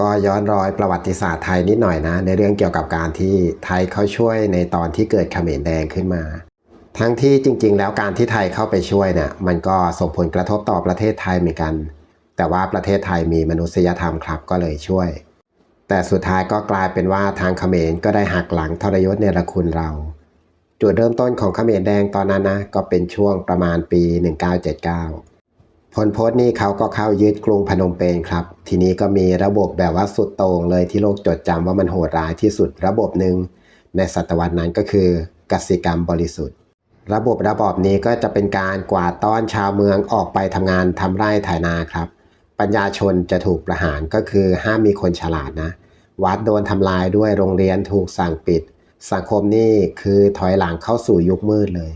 ก็ย้อนรอยประวัติศาสตร์ไทยนิดหน่อยนะ ในเรื่องเกี่ยวกับการที่ไทยเขาช่วยในตอนที่เกิดเขมรแดงขึ้นมา ทั้งที่จริง ๆ แล้วการที่ไทยเข้าไปช่วยเนี่ยมันก็ส่งผลกระทบต่อประเทศไทยเหมือนกัน แต่ว่าประเทศไทยมีมนุษยธรรมครับก็เลยช่วย แต่สุดท้ายก็กลายเป็นว่าทางเขมรก็ได้หักหลังทรยศเนรคุณเรา จุดเริ่มต้นของเขมรแดงตอนนั้นนะก็เป็นช่วงประมาณปี 1979 พลพศนี่เขาก็เข้ายึดกรุงพนมเปญครับ ทีนี้ก็มีระบบแบบว่าสุดโต่งเลยที่โลกจดจำว่ามันโหดร้ายที่สุดระบบหนึ่งในศตวรรษนั้นก็คือกสิกรรมบริสุทธิ์ ระบบระบอบนี้ก็จะเป็นการกวาดต้อนชาวเมืองออกไปทำงานทำไร่ถ่ายนาครับ ปัญญาชนจะถูกประหารก็คือห้ามมีคนฉลาดนะ วัดโดนทำลายด้วยโรงเรียนถูกสั่งปิด สังคมนี่คือถอยหลังเข้าสู่ยุคมืดเลย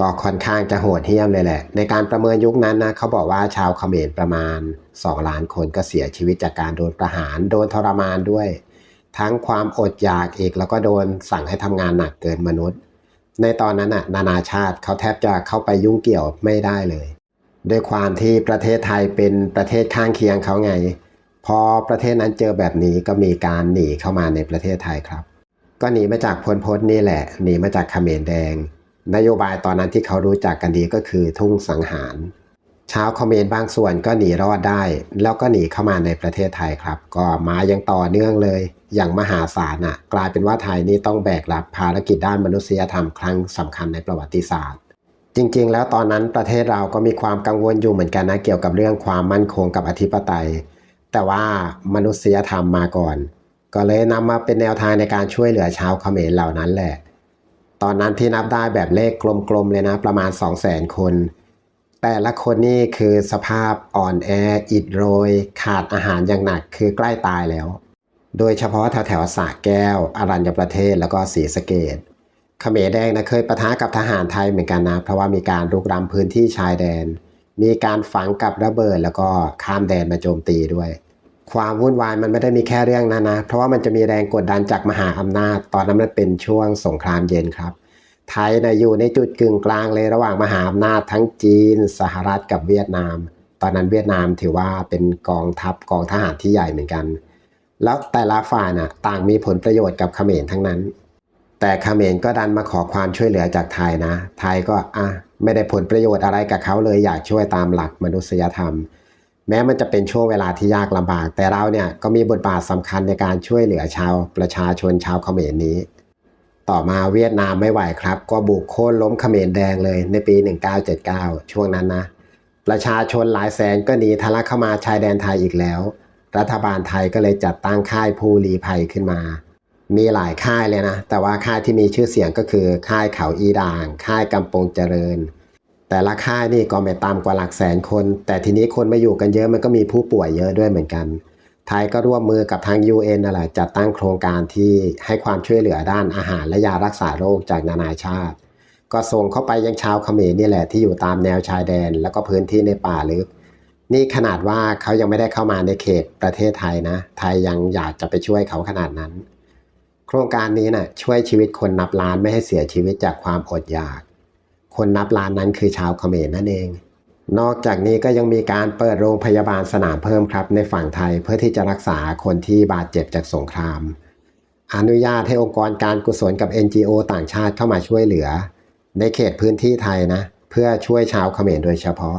ก็ค่อนข้างจะโหดเหี้ยมเลยแหละ ในการประเมินยุคนั้นนะเขาบอกว่าชาวเขมรประมาณ 2 ล้านคนก็เสียชีวิตจากการโดนประหาร โดนทรมานด้วย ทั้งความอดอยากอีกแล้วก็โดนสั่งให้ทำงานหนักเกินมนุษย์ ในตอนนั้นน่ะนานาชาติเขาแทบจะเข้าไปยุ่งเกี่ยวไม่ได้เลยด้วยความที่ประเทศไทยเป็นประเทศข้างเคียงเขาไง พอประเทศนั้นเจอแบบนี้ก็มีการหนีเข้ามาในประเทศไทยครับ ก็หนีมาจากพลพศนี่แหละหนีมาจากเขมรแดง นโยบายตอนนั้นที่เขารู้จักกันดีก็คือทุ่งสังหาร ชาวเขมรบางส่วนก็หนีรอดได้ แล้วก็หนีเข้ามาในประเทศไทยครับ ก็มายังต่อเนื่องเลย อย่างมหาศาลอะ กลายเป็นว่าไทยนี่ต้องแบกรับภารกิจด้านมนุษยธรรมครั้งสำคัญในประวัติศาสตร์ จริงๆ แล้วตอนนั้นประเทศเราก็มีความกังวลอยู่เหมือนกันนะเกี่ยวกับเรื่องความมั่นคงกับอธิปไตย แต่ว่ามนุษยธรรมมาก่อน ก็เลยนำมาเป็นแนวทางในการช่วยเหลือชาวเขมรเหล่านั้นแหละ ตอนนั้นที่นับได้แบบเลขกลมๆเลยนะ ประมาณ 2 0 0 0 0 0 คน แต่ละคนนี่คือสภาพอ่อนแออิดโรย ขาดอาหารอย่างหนักคือใกล้ตายแล้ว โดยเฉพาะแถวแถวสระแก้ว อรัญญประเทศแล้วก็ศรีสะเกดเขมรแดงนะเคยประทะกับทหารไทยเหมือนกันนะ เพราะว่ามีการรุกรำพื้นที่ชายแดน มีการฝังกับระเบิดแล้วก็ข้ามแดนมาโจมตีด้วย ความวุ่นวายมันไม่ได้มีแค่เรื่องนั้นนะ เพราะว่ามันจะมีแรงกดดันจากมหาอำนาจ ตอนนั้นมันเป็นช่วงสงครามเย็นครับ ไทยนะอยู่ในจุดกึ่งกลางเลยระหว่างมหาอำนาจทั้งจีน สหรัฐกับเวียดนาม ตอนนั้นเวียดนามถือว่าเป็นกองทัพกองทหารที่ใหญ่เหมือนกัน แล้วแต่ละฝ่ายน่ะต่างมีผลประโยชน์กับเขมรทั้งนั้น แต่เขมรก็ดันมาขอความช่วยเหลือจากไทยนะ ไทยก็อะไม่ได้ผลประโยชน์อะไรกับเขาเลยอยากช่วยตามหลักมนุษยธรรม แม้มันจะเป็นช่วงเวลาที่ยากลำบาก แต่เราเนี่ยก็มีบทบาทสำคัญในการช่วยเหลือชาวประชาชนชาวเขมรนี้ ต่อมาเวียดนามไม่ไหวครับ ก็บุกโค่นล้มเขมรแดงเลยในปี 1979 ช่วงนั้นนะ ประชาชนหลายแสนก็หนีทะลักเข้ามาชายแดนไทยอีกแล้ว รัฐบาลไทยก็เลยจัดตั้งค่ายผู้ลี้ภัยขึ้นมา มีหลายค่ายเลยนะ แต่ว่าค่ายที่มีชื่อเสียงก็คือค่ายเขาอีด่าง ค่ายกำปงเจริญ แต่ละค่ายนี่ก็ไม่ต่ำกว่าหลักแสนคน แต่ทีนี้คนมาอยู่กันเยอะมันก็มีผู้ป่วยเยอะด้วยเหมือนกัน ไทยก็ร่วมมือกับทาง UN นั่นแหละจัดตั้งโครงการที่ให้ความช่วยเหลือด้านอาหารและยารักษาโรคจากนานาชาติ ก็ส่งเข้าไปยังชาวเขมรนี่แหละที่อยู่ตามแนวชายแดน แล้วก็พื้นที่ในป่าลึก นี่ขนาดว่าเขายังไม่ได้เข้ามาในเขตประเทศไทยนะ ไทยยังอยากจะไปช่วยเขาขนาดนั้น โครงการนี้นะ่ะช่วยชีวิตคนนับล้านไม่ให้เสียชีวิตจากความอดอยาก คนนับล้านนั้นคือชาวเขมรนั่นเอง นอกจากนี้ก็ยังมีการเปิดโรงพยาบาลสนามเพิ่มครับในฝั่งไทยเพื่อที่จะรักษาคนที่บาดเจ็บจากสงคราม อนุญาตให้องค์กรการกุศลกับ NGO ต่างชาติเข้ามาช่วยเหลือ ในเขตพื้นที่ไทยนะ เพื่อช่วยชาวเขมรโดยเฉพาะ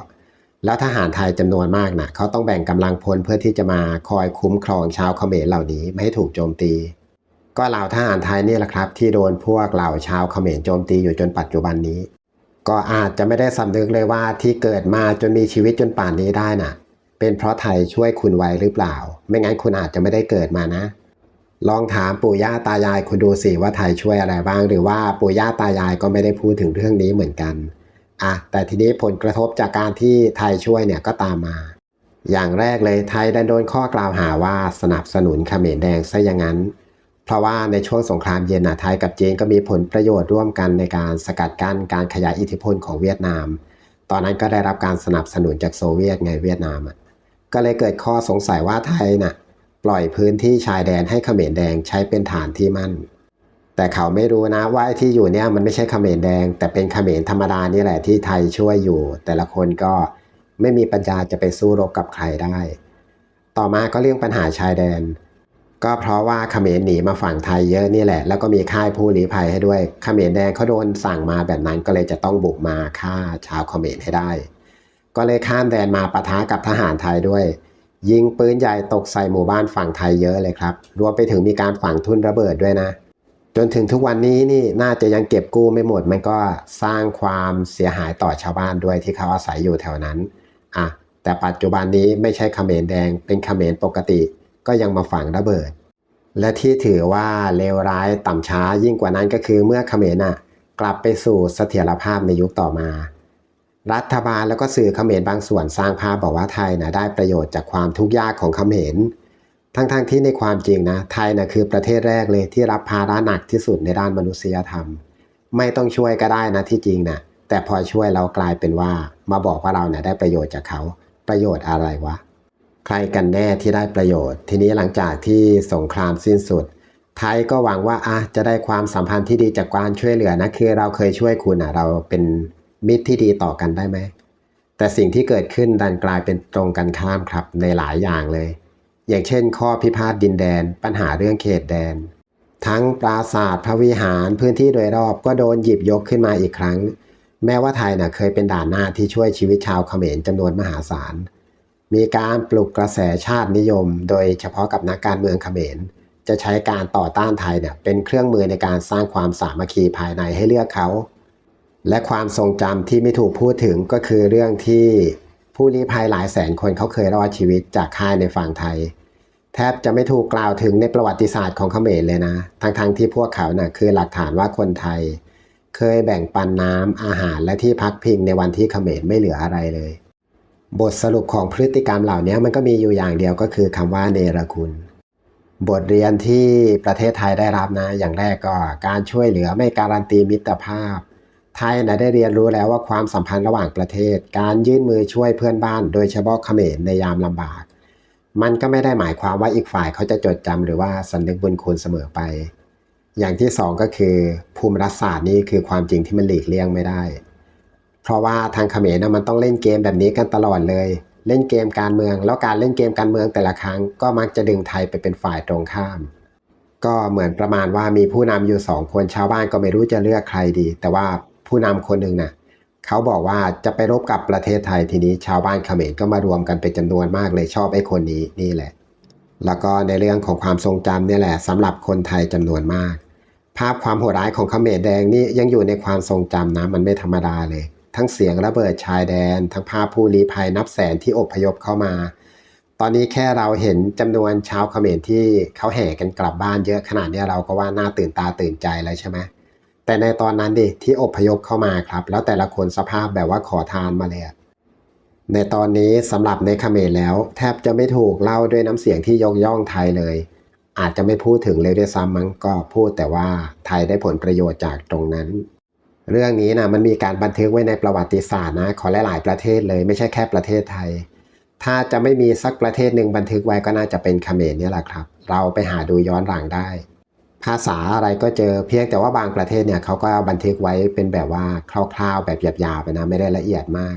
แล้วทหารไทยจำนวนมากนะเขาต้องแบ่งกำลังพลเพื่อที่จะมาคอยคุ้มครองชาวเขมรเหล่านี้ไม่ให้ถูกโจมตีก็เหล่าทหารไทยนี่แหละครับ ที่โดนพวกเหล่าชาวเขมรโจมตีอยู่จนปัจจุบันนี้ ก็อาจจะไม่ได้สำนึกเลยว่าที่เกิดมาจนมีชีวิตจนป่านนี้ได้น่ะ เป็นเพราะไทยช่วยคุณไว้หรือเปล่า ไม่งั้นคุณอาจจะไม่ได้เกิดมานะ ลองถามปู่ย่าตายายคุณดูสิว่าไทยช่วยอะไรบ้าง หรือว่าปู่ย่าตายายก็ไม่ได้พูดถึงเรื่องนี้เหมือนกันอะแต่ทีนี้ผลกระทบจากการที่ไทยช่วยเนี่ยก็ตามมา อย่างแรกเลยไทยได้โดนข้อกล่าวหาว่าสนับสนุนเขมรแดงซะอย่างนั้น เพราะว่าในช่วงสงครามเย็นน่ะไทยกับจีนก็มีผลประโยชน์ร่วมกันในการสกัดกั้นการขยายอิทธิพลของเวียดนาม ตอนนั้นก็ได้รับการสนับสนุนจากโซเวียตไงเวียดนามก็เลยเกิดข้อสงสัยว่าไทยน่ะปล่อยพื้นที่ชายแดนให้เขมรแดงใช้เป็นฐานที่มั่น แต่เขาไม่รู้นะว่าที่อยู่เนี่ยมันไม่ใช่เขมรแดง แต่เป็นเขมรธรรมดานี่แหละที่ไทยช่วยอยู่ แต่ละคนก็ไม่มีปัญญาจะไปสู้รบกับใครได้ ต่อมาก็เรื่องปัญหาชายแดน ก็เพราะว่าเขมรหนีมาฝั่งไทยเยอะนี่แหละ แล้วก็มีค่ายผู้ลี้ภัยให้ด้วยเขมรแดงเขาโดนสั่งมาแบบนั้นก็เลยจะต้องบุกมาฆ่าชาวเขมรให้ได้ ก็เลยข้ามแดนมาปะทะกับทหารไทยด้วย ยิงปืนใหญ่ตกใส่หมู่บ้านฝั่งไทยเยอะเลยครับ รวมไปถึงมีการฝังทุนระเบิดด้วยนะ จนถึงทุกวันนี้นี่น่าจะยังเก็บกู้ไม่หมด มันก็สร้างความเสียหายต่อชาวบ้านด้วยที่เขาอาศัยอยู่แถวนั้นอะแต่ปัจจุบันนี้ไม่ใช่เขมรแดงเป็นเขมรปกติ ก็ยังมาฝังระเบิด และที่ถือว่าเลวร้ายต่ำช้ายิ่งกว่านั้นก็คือเมื่อเขมรน่ะกลับไปสู่เสถียรภาพในยุคต่อมา รัฐบาลแล้วก็สื่อเขมรบางส่วนสร้างภาพบอกว่าไทยนะได้ประโยชน์จากความทุกข์ยากของเขมร ทั้งๆทที่ในความจริงนะไทยนะคือประเทศแรกเลยที่รับภาระหนักที่สุดในด้านมนุษยธรรม ไม่ต้องช่วยก็ได้นะที่จริงนะแต่พอช่วยเรากลายเป็นว่ามาบอกว่าเราเนี่ยได้ประโยชน์จากเขาประโยชน์อะไรวะ ใครกันแน่ที่ได้ประโยชน์ ทีนี้หลังจากที่สงครามสิ้นสุด ไทยก็หวังว่าอะจะได้ความสัมพันธ์ที่ดีจากการช่วยเหลือนะคือเราเคยช่วยคุณอะเราเป็นมิตรที่ดีต่อกันได้ไหมแต่สิ่งที่เกิดขึ้นดันกลายเป็นตรงกันข้ามครับในหลายอย่างเลย อย่างเช่น ข้อพิพาทดินแดน ปัญหาเรื่องเขตแดน ทั้งปราสาทพระวิหารพื้นที่โดยรอบก็โดนหยิบยกขึ้นมาอีกครั้ง แม้ว่าไทยน่ะเคยเป็นด่านหน้าที่ช่วยชีวิตชาวเขมรจำนวนมหาศาล มีการปลุกกระแสชาตินิยม โดยเฉพาะกับนักการเมืองเขมร จะใช้การต่อต้านไทยเนี่ยเป็นเครื่องมือในการสร้างความสามัคคีภายในให้เลือกเขา และความทรงจำที่ไม่ถูกพูดถึงก็คือเรื่องที่ผู้ลี้ภัยหลายแสนคนเขาเคยรอดชีวิตจากค่ายในฝั่งไทย แทบจะไม่ถูกกล่าวถึงในประวัติศาสตร์ของเขมรเลยนะ ทั้งๆทที่พวกเขาน่ะคือหลักฐานว่าคนไทย เคยแบ่งปันน้ำอาหารและที่พักพิงในวันที่เขมรไม่เหลืออะไรเลย บทสรุปของพฤติกรรมเหล่านี้มันก็มีอยู่อย่างเดียวก็คือคำว่าเนรคุณ บทเรียนที่ประเทศไทยได้รับนะ อย่างแรกก็การช่วยเหลือไม่การันตีมิตรภาพ ไทยนะได้เรียนรู้แล้วว่าความสัมพันธ์ระหว่างประเทศ การยื่นมือช่วยเพื่อนบ้าน โดยเฉพาะเขมรในยามลำบาก มันก็ไม่ได้หมายความว่าอีกฝ่ายเขาจะจดจำหรือว่าสำนึกบุญคุณเสมอไป อย่างที่สองก็คือภูมิรัฐศาสตร์นี่คือความจริงที่มันหลีกเลี่ยงไม่ได้ เพราะว่าทางเขมรนะมันต้องเล่นเกมแบบนี้กันตลอดเลย เล่นเกมการเมือง แล้วการเล่นเกมการเมืองแต่ละครั้ง ก็มักจะดึงไทยไปเป็นฝ่ายตรงข้าม ก็เหมือนประมาณว่ามีผู้นำอยู่สองคนชาวบ้านก็ไม่รู้จะเลือกใครดี แต่ว่าผู้นำคนหนึ่งน่ะเขาบอกว่าจะไปรบกับประเทศไทยทีนี้ชาวบ้านเขมรก็มารวมกันเป็นจำนวนมากเลยชอบไอ้คนนี้นี่แหละ แล้วก็ในเรื่องของความทรงจำเนี่ยแหละสำหรับคนไทยจำนวนมาก ภาพความโหดร้ายของเขมรแดงนี่ยังอยู่ในความทรงจำนะมันไม่ธรรมดาเลย ทั้งเสียงระเบิดชายแดน ทั้งภาพผู้ลี้ภัยนับแสนที่อพยพเข้ามา ตอนนี้แค่เราเห็นจำนวนชาวเขมรที่เขาแห่กันกลับบ้านเยอะขนาดนี้เราก็ว่าน่าตื่นตาตื่นใจแล้วใช่ไหมแต่ในตอนนั้นดิที่อพยพเข้ามาครับ แล้วแต่ละคนสภาพแบบว่าขอทานมาเลยในตอนนี้สำหรับในเขมรแล้ว แทบจะไม่ถูกเล่าด้วยน้ำเสียงที่ยกย่องไทยเลย อาจจะไม่พูดถึงเลยด้วยซ้ำมั้งก็พูดแต่ว่าไทยได้ผลประโยชน์จากตรงนั้น เรื่องนี้นะมันมีการบันทึกไว้ในประวัติศาสตร์นะของหลายๆประเทศเลยไม่ใช่แค่ประเทศไทย ถ้าจะไม่มีสักประเทศหนึ่งบันทึกไว้ก็น่าจะเป็นเขมรนี่แหละครับ เราไปหาดูย้อนหลังได้ ภาษาอะไรก็เจอเพียงแต่ว่าบางประเทศเนี่ยเขาก็บันทึกไว้เป็นแบบว่าคร่าวๆ แบบหยาบๆไปนะไม่ได้ละเอียดมาก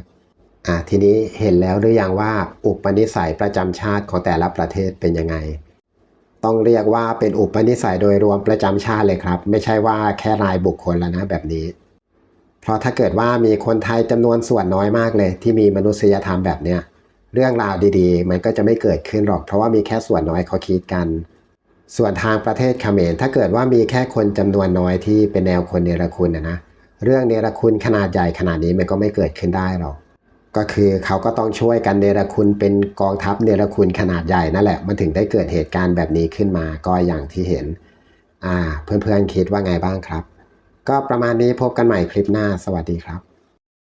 อะทีนี้เห็นแล้วหรือยังว่าอุปนิสัยประจำชาติของแต่ละประเทศเป็นยังไง ต้องเรียกว่าเป็นอุปนิสัยโดยรวมประจำชาติเลยครับ ไม่ใช่ว่าแค่รายบุคคลแล้วนะแบบนี้ เพราะถ้าเกิดว่ามีคนไทยจำนวนส่วนน้อยมากเลย ที่มีมนุษยธรรมแบบเนี้ยเรื่องราวดีๆ มันก็จะไม่เกิดขึ้นหรอก เพราะว่ามีแค่ส่วนน้อยเขาคิดกัน ส่วนทางประเทศเขมรถ้าเกิดว่ามีแค่คนจำนวนน้อยที่เป็นแนวคนเนรคุณนะนะเรื่องเนรคุณขนาดใหญ่ขนาดนี้มันก็ไม่เกิดขึ้นได้หรอกก็คือเขาก็ต้องช่วยกันเนรคุณเป็นกองทัพเนรคุณขนาดใหญ่นั่นแหละ มันถึงได้เกิดเหตุการณ์แบบนี้ขึ้นมาก็อย่างที่เห็น อ่า เพื่อนๆคิดว่าไงบ้างครับ ก็ประมาณนี้พบกันใหม่คลิปหน้า สวัสดีครับ